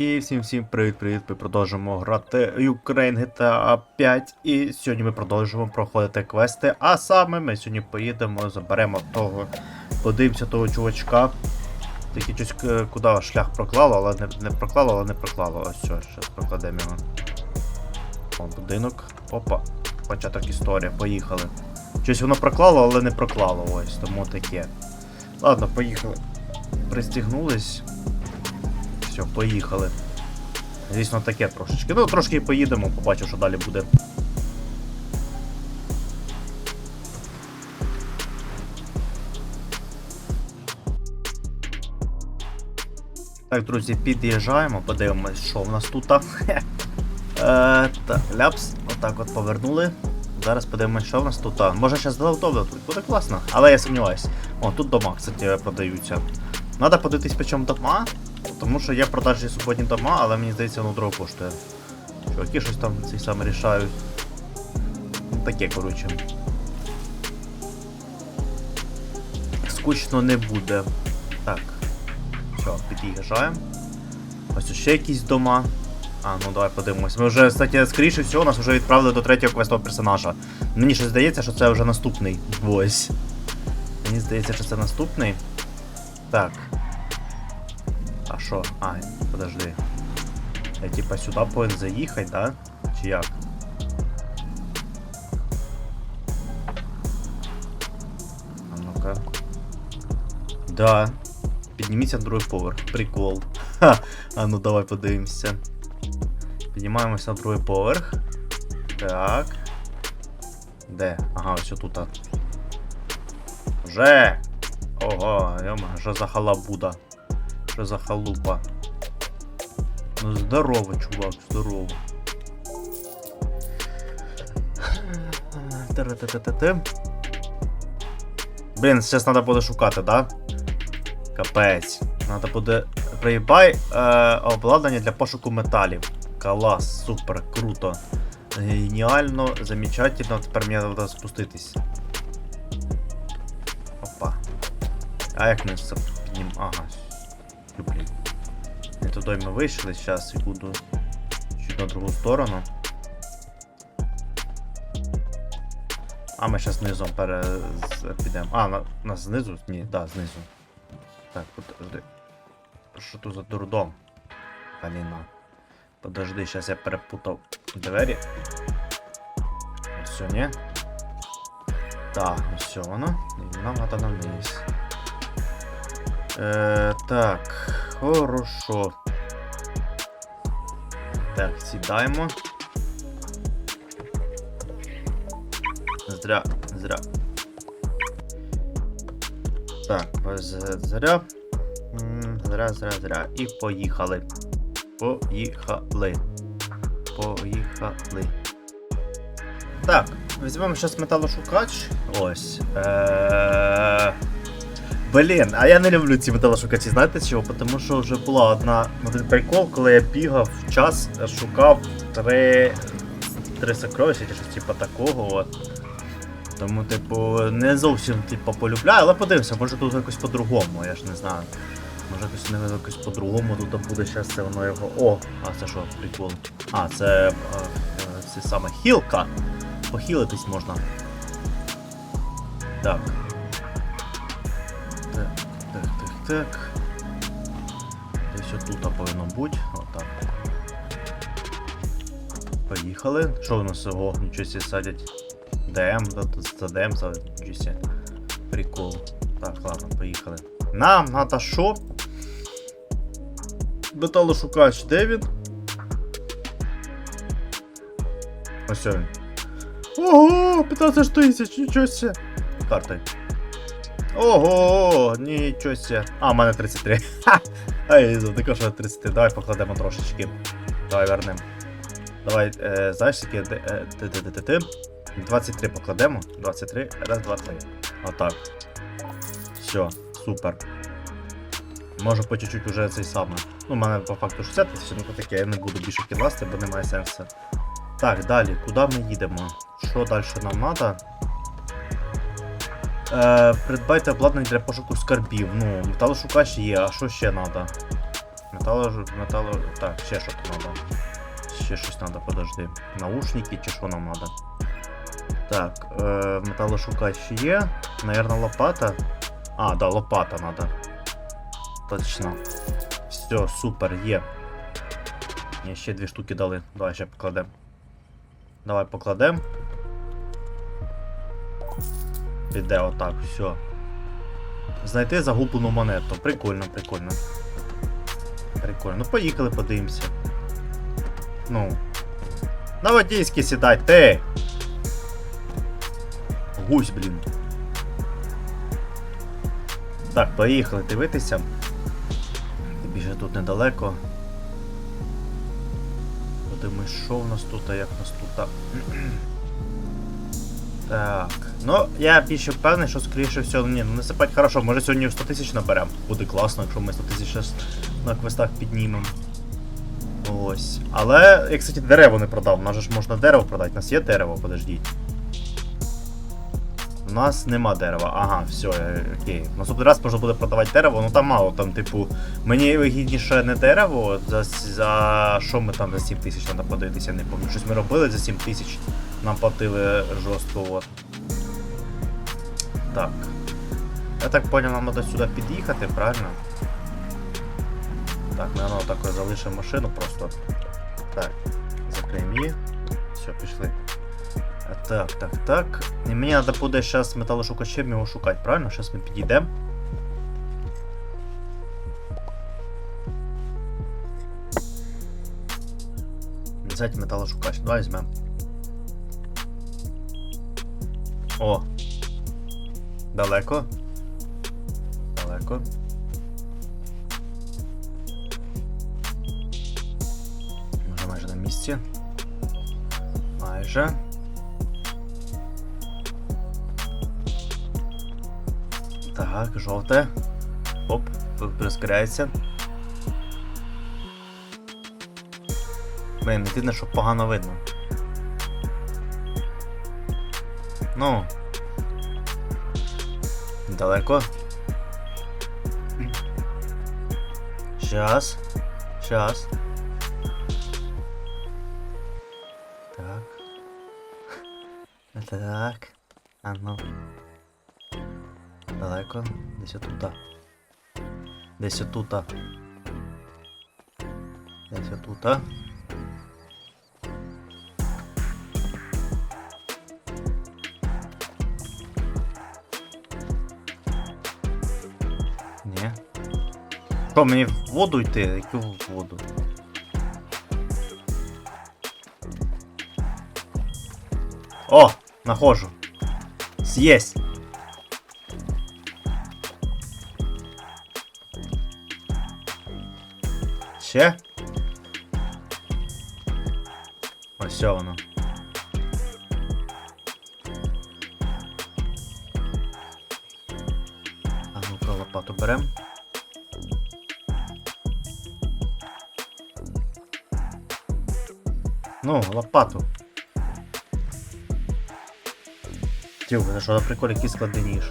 І всім всім привіт-привіт! Ми продовжуємо грати Ukraine GTA 5. І сьогодні ми продовжуємо проходити квести. А саме ми сьогодні поїдемо, заберемо того, подивимося того чувачка. Тільки щось е, куди шлях проклало, але не, не проклало, але не проклало. Ось що, зараз прокладемо його. О, будинок. Опа. Початок історії, поїхали. Щось воно проклало, але не проклало. Ось, тому таке. Ладно, поїхали. Пристігнулись. Все, поїхали. Звісно, таке трошечки. Ну, трошки поїдемо, побачимо, що далі буде. Так, друзі, під'їжджаємо, подивимось, що в нас тут. Е, так, ляпс, отак от повернули. Зараз подивимось, що в нас тут. Може зараз залутовлю тут буде класно, але я сумніваюсь. О, тут дома, кстати, продаються. Надо подивитись, по чому дома, тому що є продажі суботні дома, але мені здається, воно дорого коштує. Чуваки щось там ці саме рішають. Таке, коротше. Скучно не буде. Так. Все, під'їжджаємо. Ось ще якісь дома. А, ну давай подивимось. Ми вже, кстати, скоріше всього, нас вже відправили до третього квестового персонажа. Мені щось здається, що це вже наступний. Ось. Мені здається, що це наступний. Так. Що? А, подожди. Я типа сюди повинен заїхати, да? Чи як? А ну-ка. Да. Підніміться на другий поверх. Прикол. Ха! А ну давай подивимося. Піднімаємося на другий поверх. Так. Де? Ага, ось тут. Вже! Ого, йома, що за халабуда? Що за халупа? Ну здорово, чувак, здорово. Блін, зараз треба буде шукати, да? Капець. Надо буде. Приїбай е, обладнання для пошуку металів. Клас, супер, круто. Геніально, замечательно. Тепер мені треба спуститись. Опа. А як ми це піднім... Ага. Блін. Не туди ми вийшли, зараз секунду. Чуть на другу сторону. А ми зараз пере... підемо. А, на... на знизу? Ні, да, знизу. Так, подожди. Що тут за дурдом? Аліна. Подожди, зараз я перепутав двері. Все, ні? Так, все воно. І нам треба вниз. Е, так, хорошо. Так, сідаємо. Зря, зря. Так, зря. Зря, зря, зря. І поїхали. Поїхали. Поїхали. Так, візьмемо зараз металошукач. Ось. Е... Блін, а я не люблю ці металошукачі, знаєте чого? Тому що вже була одна один прикол, коли я бігав в час, шукав три, три сокровища чи щось типу такого. От. Тому, типу, не зовсім типу, полюбляю, але подивимося, може тут якось по-другому, я ж не знаю. Може якось не якось по-другому тут буде зараз це воно його. О! А це що, прикол? А, це, е, е, це саме хілка. Похилитись можна. Так. Так, так. Десь отут повинно бути. Отак. Поїхали. Що у нас ого? Нічого себе садять. ДМ, за ДМ садять. Нічого. Прикол. Так, ладно, поїхали. Нам надо що? Металошукач, де він? Ось він. Ого, 15 тисяч, нічого себе. Картой. Ого, нічого себе. А, в мене 33. Ха! Ай, таке, що 33. Давай покладемо трошечки. Давай вернемо. Давай, е, знаєш, скільки де- е, ти- ти- ти- ти- ти? 23 покладемо. 23. Раз, два, три. Отак. Все, супер. Може по чуть-чуть уже цей самий. Ну, у мене по факту 60 тисяч, ну то таке, я не буду більше кіласти, бо немає сенсу. Так, далі, куди ми їдемо? Що далі нам треба? Е, придбайте обладнання для пошуку скарбів. Ну, металошукач є, а що ще треба? Метало, метало. Так, ще що там треба. Ще щось треба, подожди. Наушники чи що нам треба? Так, е, металошукач є. Наверно, лопата. А, да, лопата надо. Точно. Все, супер, є. Мені ще дві штуки дали. Давай ще покладем. Давай покладем. Піде отак, все. Знайти загублену монету. Прикольно, прикольно. Прикольно. Ну поїхали, подивимося. Ну. На водійський сідай, ти! Гусь, блін. Так, поїхали дивитися. Тобі же тут недалеко. Подивимось, що в нас тут, а як в нас тут. Так. Ну, я більше впевнений, що скоріше всього, ні, ну насипать хорошо, може сьогодні 100 тисяч наберемо. Буде класно, якщо ми 100 тисяч на квестах піднімемо. Ось. Але я, кстати, дерево не продав. У нас же ж можна дерево продати. У нас є дерево, подождіть. У нас нема дерева. Ага, все, окей. Наступний раз можна буде продавати дерево, ну там мало, там, типу, мені вигідніше не дерево, за, за що ми там за 7 тисяч треба подивитися, не пам'ятаю. Щось ми робили за 7 тисяч, нам платили жорстко. Так. Я так понял, нам треба сюди під'їхати, правильно? Так, ми воно так залишимо машину просто. Так, закриємо її. Все, пішли. А, Так, так, так. І мені треба буде зараз металошукачем його шукати, правильно? Зараз ми підійдемо. Взять металошукач. Давай візьмемо. О! Далеко. Далеко. Може майже на місці. Майже. Так, жовте. Оп, прискоряється. Блін, єдине, що погано видно. Ну. Далеко. Щас. Щас. Так. Так. А ну. Далеко. Десь отута. Десь отута. Десь отута. Що, мені в воду йти? Яку в воду? О! Нахожу. Съесть. Ще? Ну, лопату. Тюх, це що на приколі який складний.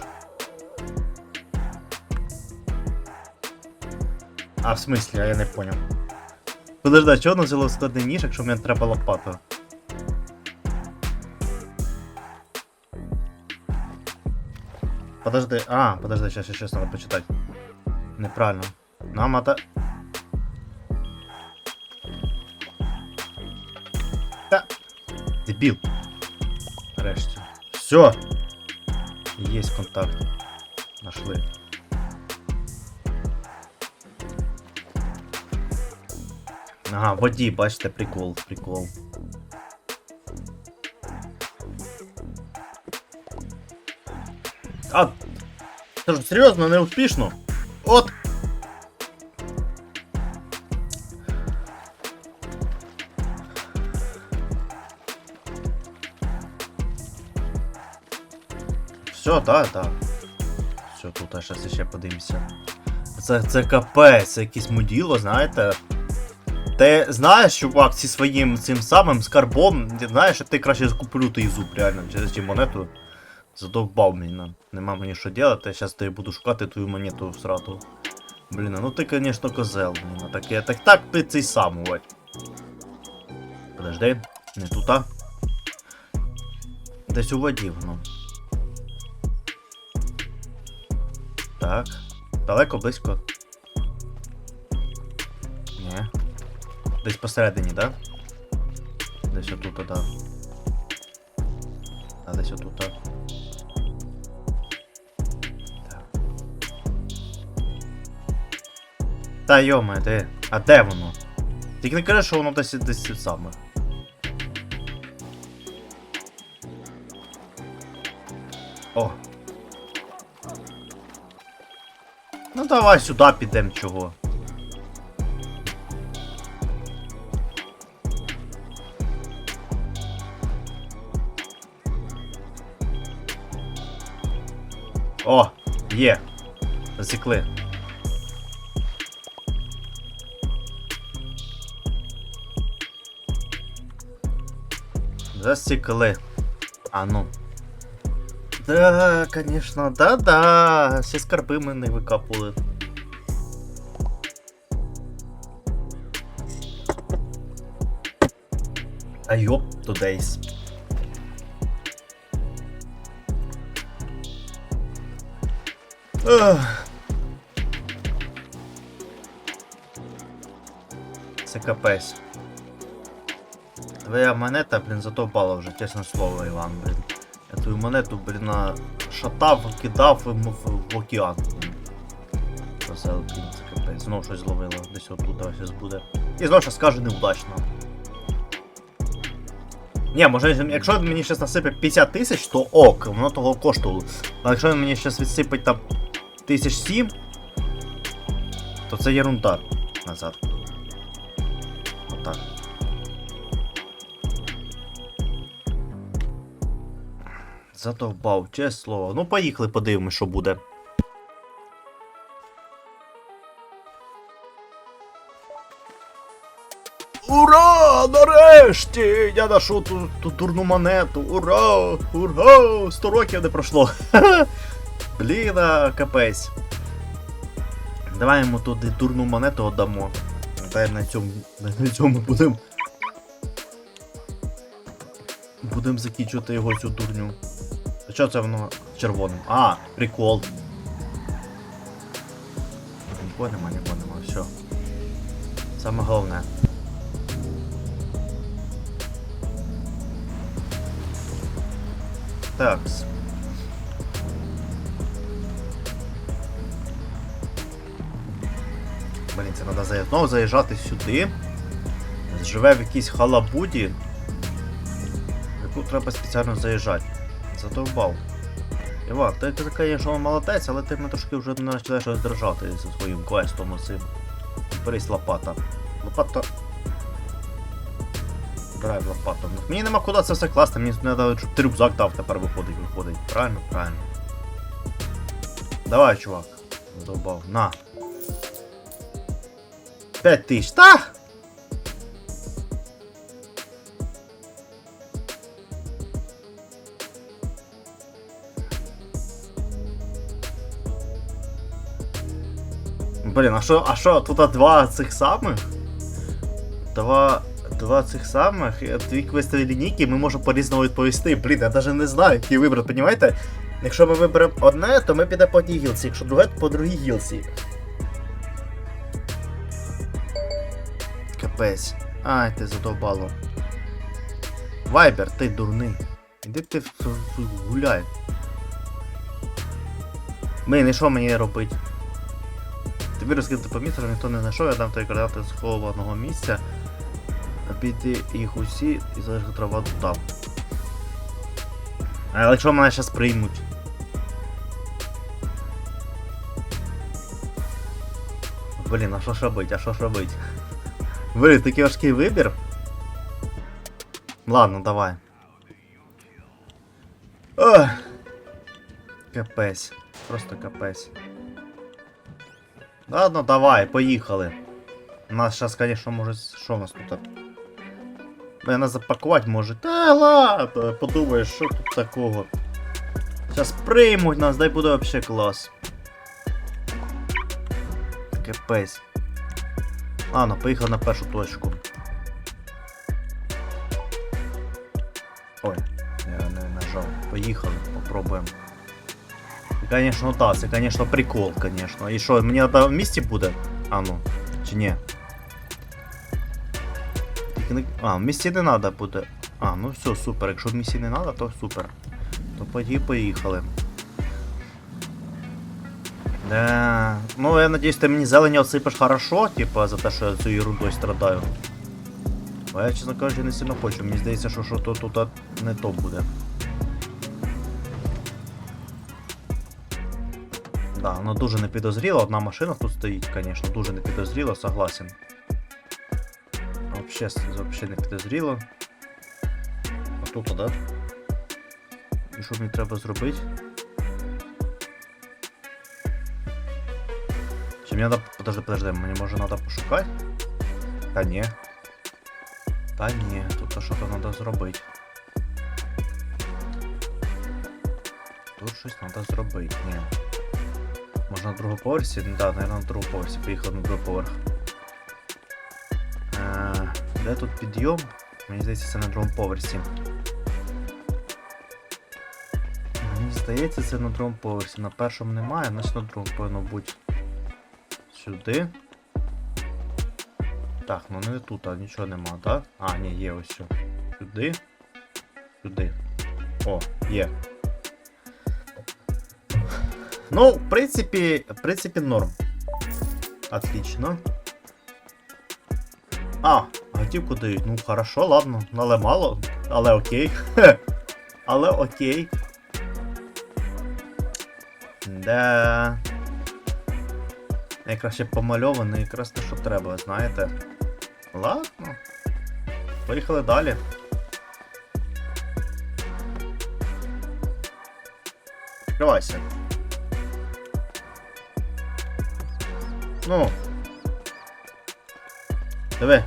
А в смислі, а я не понял. Подожди, чого воно взяло складний ніж, якщо мені треба лопата? Подожди, а, подожди, сейчас, сейчас надо почитать. Неправильно. Нам это... Дебіл. Нарешті. Все. Есть контакт. Нашли. Ага, в воді, бачите, прикол, прикол. А, це ж серйозно, не успішно. От. Все, так, так. Все, тут зараз ще подивимося. Це, це капець, це якесь муділо, знаєте. Ти знаєш, чувак, зі своїм цим самим скарбом, знаєш, ти краще куплю той зуб, реально, через ті монету. Задовбав мене. Нема мені що робити, зараз я буду шукати твою монету в срату. Блін, ну ти, конечно, козел, блін. Так, я, так, так ти цей сам, ой. Подожди, не тута. Десь у воді воно. Так. Далеко, близько. Ні. Десь посередині, да? Десь отут, да. А десь отут. Так. Та йома, де? А де воно? Тільки не кажи, що воно десь десь саме. О. давай сюди підемо чого. О, є. Засікли. Засікли. А ну. Да, конечно, да-да. Всі скарби ми не викапували. А йоп, тудейс. Ах. Це капець. Твоя монета, блін, задовбала вже, чесне слово, Іван, блін. Я твою монету, блін, шатав, кидав в, океан. Весело, блін, це капець. Знову щось зловило, десь отут щось буде. І знову щось скаже неудачно. Ні, може, якщо він мені щас насипе 50 тисяч, то ок, воно того коштувало. А якщо він мені щас відсипить там тисяч сім, то це ерунда назад. Отак. Задовбав, чесне слово. Ну, поїхали, подивимось, що буде. Ура! Нарешті! Я знайшов ту, ту дурну монету. Ура! Ура! 100 років не пройшло. Блін, капець. Давай йому туди дурну монету віддамо. Дай на цьому, на цьому будемо. Будемо закінчувати його цю дурню. А що це воно червоним? А, прикол. Нікого нема, нікого нема, все. Саме головне. Такс. Блін, це треба заїжджати. Знову заїжджати сюди. Живе в якійсь халабуді. Яку треба спеціально заїжджати. Задовбав. Іван, ти, ти звісно, молодець, але ти мене трошки вже починаєш роздражати зі своїм квестом оцим. Берись лопата. Лопата. Брай лопату. Мені нема куди це все класти, мені треба, щоб ти рюкзак дав, тепер виходить, виходить. Правильно? Правильно. Давай, чувак. Задовбав. На. 5 тисяч. Та! Блін, а що, а що, тут два цих самих? Два, два цих самих, е, дві квестові лінійки, ми можемо по-різному відповісти. Блін, я навіть не знаю, який вибрати, понімаєте? Якщо ми виберемо одне, то ми підемо по одній гілці, якщо друге, то по другій гілці. Капець. Ай, ти задовбало. Вайбер, ти дурний. Іди ти гуляй. Блін, і що мені робити? Тобі розкинути по місту, ніхто не знайшов, я дам тобі координати схованого місця. Обійди їх усі і залиши трава там. А якщо мене зараз приймуть? Блін, а що ж робить, а що ж робить? Блін, такий важкий вибір. Ладно, давай. Ох. Капець. Просто капець. Ладно, давай, поїхали. У нас зараз, конечно, може. Що у нас тут? Мене запакувати може. Та ладно, подумаєш, що тут такого. Зараз приймуть нас, дай буде вообще клас. Капець. Ладно, поїхав на першу точку. Ой, я не нажав. Поїхали, попробуємо. Конечно, так, це, конечно, прикол, конечно. І що, мені треба в місті буде? А ну, чи ні? А, в місті не треба буде. А, ну все, супер. Якщо в місті не треба, то супер. То тоді поїхали. Да. Ну, я надіюсь, ти мені зелені отсипеш хорошо, типа, за те, що я цю ерундою страдаю. Бо я, чесно кажучи, не сильно хочу. Мені здається, що, що то тут не то буде. Да, воно дуже не підозріло. Одна машина тут стоїть, звісно, дуже не підозріло, согласен. Вообще не підозріло. А тут, да? І що мені треба зробити? Чи мені надо... Подожди, подожди, мені може надо пошукати? Та ні. Та ні, тут що-то треба зробити. Тут щось треба зробити, ні. Може на другому поверсі? Да, наверное, на другому поверсі. Поїхав на другий поверх. Е, де тут підйом? Мені здається, це на другому поверсі. Мені здається, це на другому поверсі. На першому немає, значить на другому повинно бути. Сюди. Так, ну не тут, а нічого нема, так? А, ні, є ось що. Сюди. Сюди. О, є. Ну, в принципі, в принципі, норм. Отлично. А, готівку дають. Ну, хорошо, ладно. Але мало. Але окей. Але окей. Да. Якраз ще помальований, якраз те, що треба, знаєте. Ладно. Поїхали далі. Відкривайся. Ну. Диви.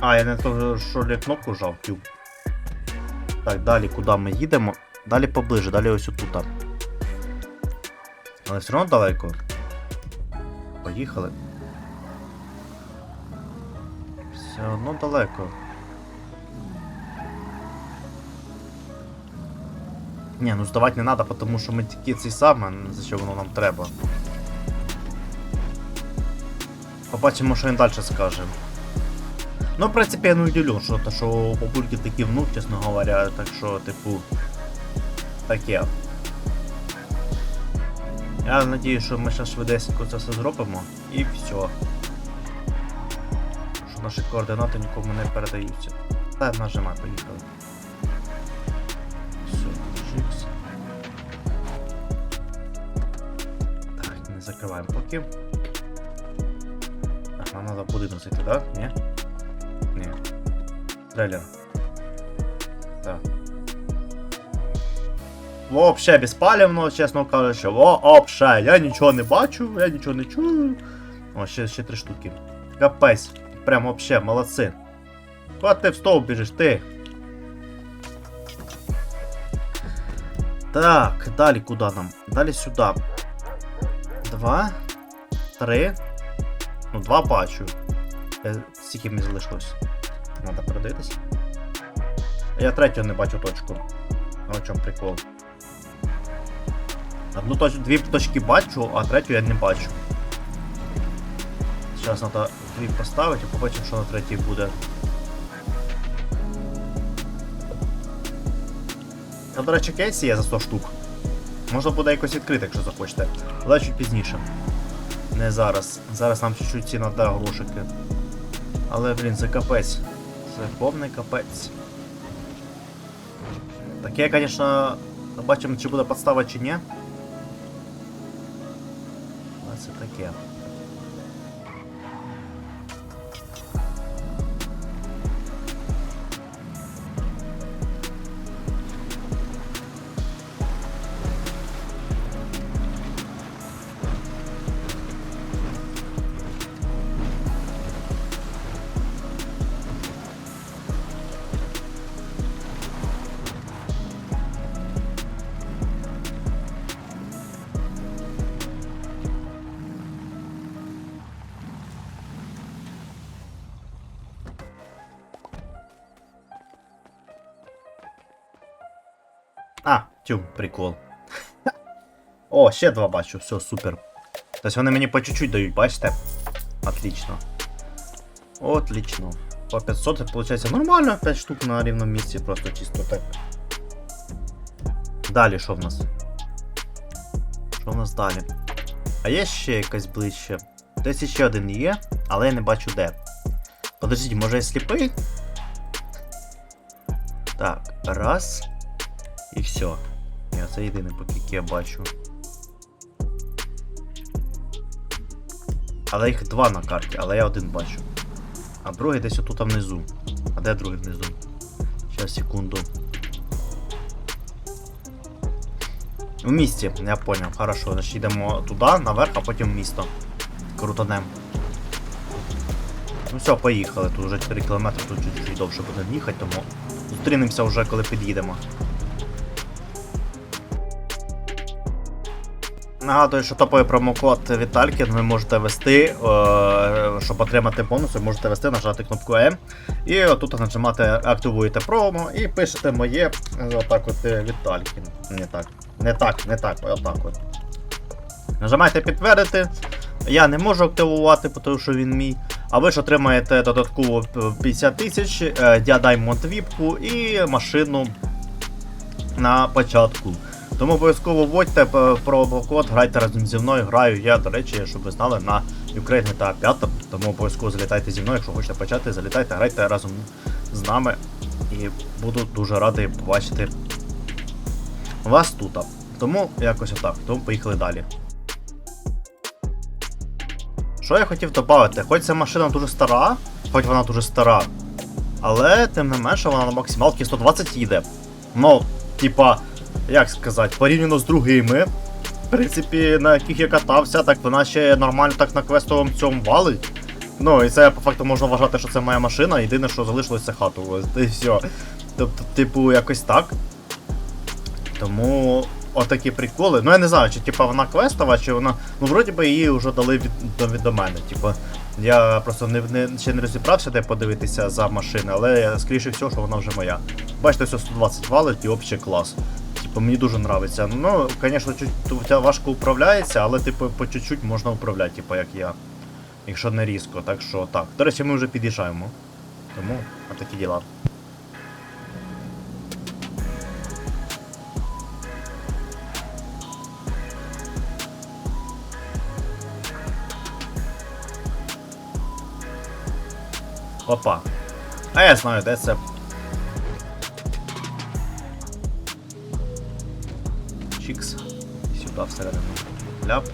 А, я не то, що я кнопку жав, тю. Так, далі куди ми їдемо? Далі поближе, далі ось отут. Але все одно далеко. Поїхали. Все одно далеко. Ні, ну здавати не треба, тому що ми тільки цей саме, за що воно нам треба. Побачимо, що він далі скаже. Ну, в принципі, я не удивлен, що, то, що бабульки такий внук, чесно говоря, так що, типу, таке. Я надію, що ми зараз швидесенько це все зробимо і все. Що наші координати нікому не передаються. Та нажимай, поїхали. Так, не закриваємо поки. Так, нам треба будинок зайти, так? Ні? Ні. Трейлер. Так. Вообще безпалівно, чесно кажучи, вообще, я нічого не бачу, я нічого не чую. О, ще, ще три штуки. Капець. Прям вообще, молодці. Куда ти в стовп біжиш, ти? Так, далі куди нам? Далі сюди. Два. Три. Ну, два бачу. Е, Скільки мені залишилось? Надо передивитися. Я третю не бачу точку. А в чому прикол? Одну точ... Дві точки бачу, а третю я не бачу. Зараз треба дві поставити і побачимо, що на третій буде. А, до речі, кейсі є за 100 штук. Можна буде якось відкрити, якщо захочете. Але чуть пізніше. Не зараз. Зараз нам чуть-чуть ці нада грошики. Але, блін, це капець. Це повний капець. Таке, звісно, бачимо, чи буде подстава, чи ні. Але це таке. А, тю, прикол. О, ще два бачу, все, супер. Тобто вони мені по чуть-чуть дають, бачите? Отлично. Отлично. По 500 це виходить нормально, 5 штук на рівному місці, просто чисто так. Далі що в нас? Що в нас далі? А є ще якась ближче. Десь ще один є, але я не бачу де. Подождіть, може я сліпий? Так, раз. І все. Ні, це єдиний поки який я бачу. Але їх два на карті, але я один бачу. А другий десь отут внизу. А де другий внизу? Щас, секунду. В місті, я поняв. Хорошо, значить йдемо туди, наверх, а потім в місто. Крутанем. Ну все, поїхали. Тут вже 4 км, тут чуть-чуть довше буде їхати, тому зустрінемося вже коли під'їдемо. Нагадую, що топовий промокод Віталькін ви можете ввести, е, щоб отримати бонуси, можете ввести, нажати кнопку М. І отут нажимати активуєте промо і пишете моє е, отак от е, Віталькін. Не так. Не так, не так, отак от. Нажимайте підтвердити. Я не можу активувати, тому що він мій. А ви ж отримаєте додатково 50 тисяч, е, Diamond віпку і машину на початку. Тому обов'язково вводьте е, промокод, грайте разом зі мною. Граю я, до речі, щоб ви знали, на Ukraine GTA 5. Тому обов'язково залітайте зі мною, якщо хочете почати, залітайте, грайте разом з нами. І буду дуже радий побачити вас тут. Тому якось отак. Тому поїхали далі. Що я хотів додати? Хоч ця машина дуже стара, хоч вона дуже стара, але тим не менше вона на максималці 120 їде. Ну, типа, як сказати, порівняно з другими, в принципі, на яких я катався, так вона ще нормально так на квестовому цьому валить. Ну, і це по факту можна вважати, що це моя машина, єдине, що залишилося хату. Ось, і все. Тобто, типу, якось так. Тому отакі приколи. Ну я не знаю, чи типа вона квестова, чи вона. Ну, вроді би її вже дали від, від до мене. Типу, я просто не, не, ще не розібрався, де подивитися за машини, але скоріше всього, що вона вже моя. Бачите, все 120 валить і взагалі клас. Типу, мені дуже подобається. Ну, звісно, чуть важко управляється, але типу по чуть-чуть можна управляти, типу, як я. Якщо не різко, так що так. До речі, ми вже під'їжджаємо. Тому, а такі діла. Опа. А я знаю, де це. Чікс. Сюди всередину. Ляп.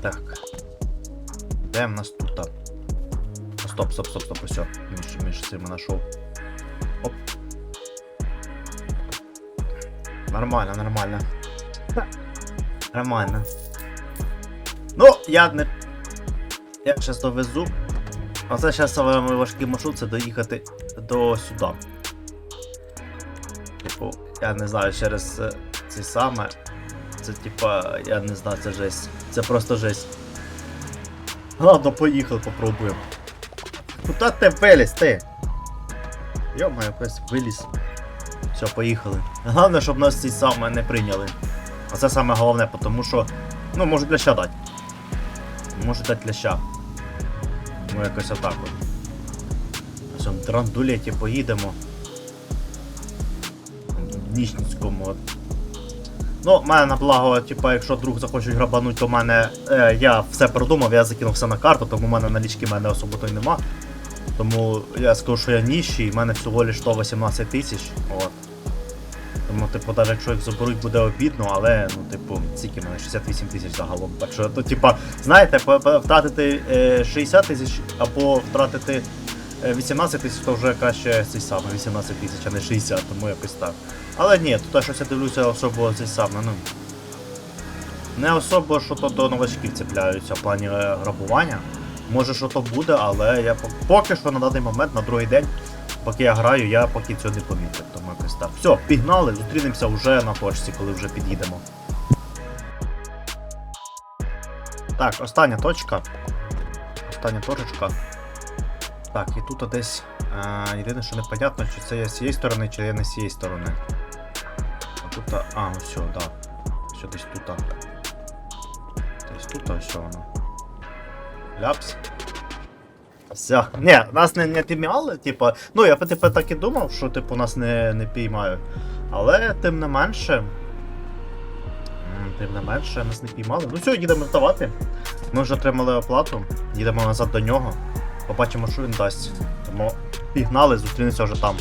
Так. Де в нас тут? а? Стоп, стоп, стоп, стоп, все. Між, між цими знайшов. Оп. Нормально, нормально. Ха. Нормально. Я не. Я зараз довезу. А це зараз самий важкий маршрут це доїхати до сюди. Типу, я не знаю, через е, це саме. Це типа, я не знаю, це жесть. Це просто жесть. Ладно, поїхали, попробуємо. Куда ти виліз, ти? Йо-моє, якось виліз. Все, поїхали. Головне, щоб нас ці саме не прийняли. А це саме головне, тому що. Ну, можуть ляща дати. Може дати ляща. Ну якось отак от. Цьому драндулеті поїдемо. В Ніжницькому. От. Ну, мене на благо, типа, якщо друг захочуть грабануть, то мене. Е, я все продумав, я закинув все на карту, тому в мене налічки мене особо то й нема. Тому я скажу, що я ніщий, в мене всього лиш 118 тисяч. От. Тому, типу, навіть якщо їх заберуть, буде обідно, але, ну, типу, скільки мене 68 тисяч загалом. Так що, то, типа, знаєте, втратити е, 60 тисяч або втратити е, 18 тисяч, то вже краще цей саме 18 тисяч, а не 60, тому якось так. Але ні, тут щось я дивлюся особо цей саме, ну. Не особо, що то до новачків цепляються в плані е, грабування. Може, що то буде, але я поки що на даний момент, на другий день, поки я граю, я поки цього не помітив. Так. Все, пігнали, зустрінемося вже на точці, коли вже під'їдемо. Так, остання точка. Остання точечка. Так, і тут десь. А, єдине, що непонятно, чи це я з цієї сторони, чи я не з цієї сторони. А тут, а, а, все, да. Все десь тут. Десь тут, все воно. Ляпс. Все. Ні, нас не, не піймали, типу. Ну, я типу, так і думав, що типу нас не, не піймають. Але тим не менше. Тим не менше, нас не піймали. Ну все, їдемо здавати. Ми вже отримали оплату, їдемо назад до нього. Побачимо, що він дасть. Тому пігнали, зустрінемося вже там.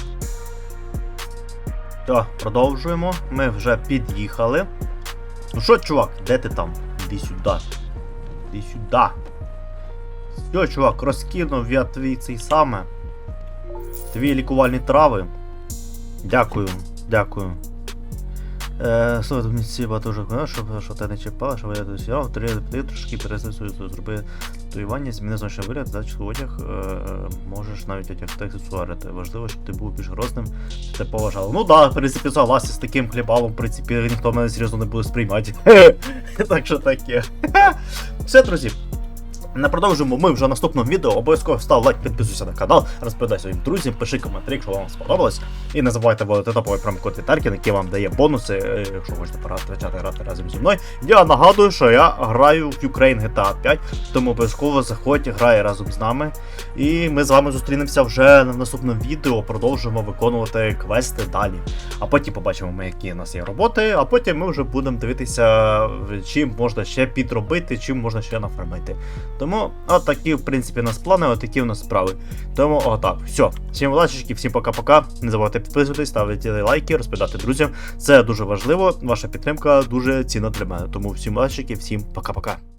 Так, продовжуємо. Ми вже під'їхали. Ну що, чувак, де ти там? Іди сюди. Іди сюди. Все, чувак, розкинув я твій цей саме. Твої лікувальні трави. Дякую, дякую. Е, Слухай, тут місці багато вже щоб, що ти не чіпав, щоб я досі взяв, три ти трошки пересли свою зроби татуювання, зміни зовнішній вигляд, дачу одяг, е, можеш навіть одягти аксесуари. Важливо, щоб ти був більш грозним, ти поважав. Ну да, в принципі, согласен з таким хлібалом, в принципі, ніхто мене серйозно не буде сприймати. так що таке. Все, друзі. Не продовжуємо ми вже в наступному відео. Обов'язково став лайк, підписуйся на канал, розповідай своїм друзям, пиши коментарі, якщо вам сподобалось. І не забувайте вводити топовий промокод Вітаркін, який вам дає бонуси, е, якщо хочете почати грати разом зі мною. Я нагадую, що я граю в Ukraine GTA 5, тому обов'язково заходь, грай разом з нами. І ми з вами зустрінемося вже в наступному відео, продовжуємо виконувати квести далі. А потім побачимо, ми, які у нас є роботи, а потім ми вже будемо дивитися, чим можна ще підробити, чим можна ще нафармити. Тому от в принципі, у нас плани, от такі у нас справи. Тому отак. Все. Всім удачі, всім пока-пока. Не забувайте підписуватись, ставити лайки, розповідати друзям. Це дуже важливо. Ваша підтримка дуже цінна для мене. Тому всім удачі, всім пока-пока.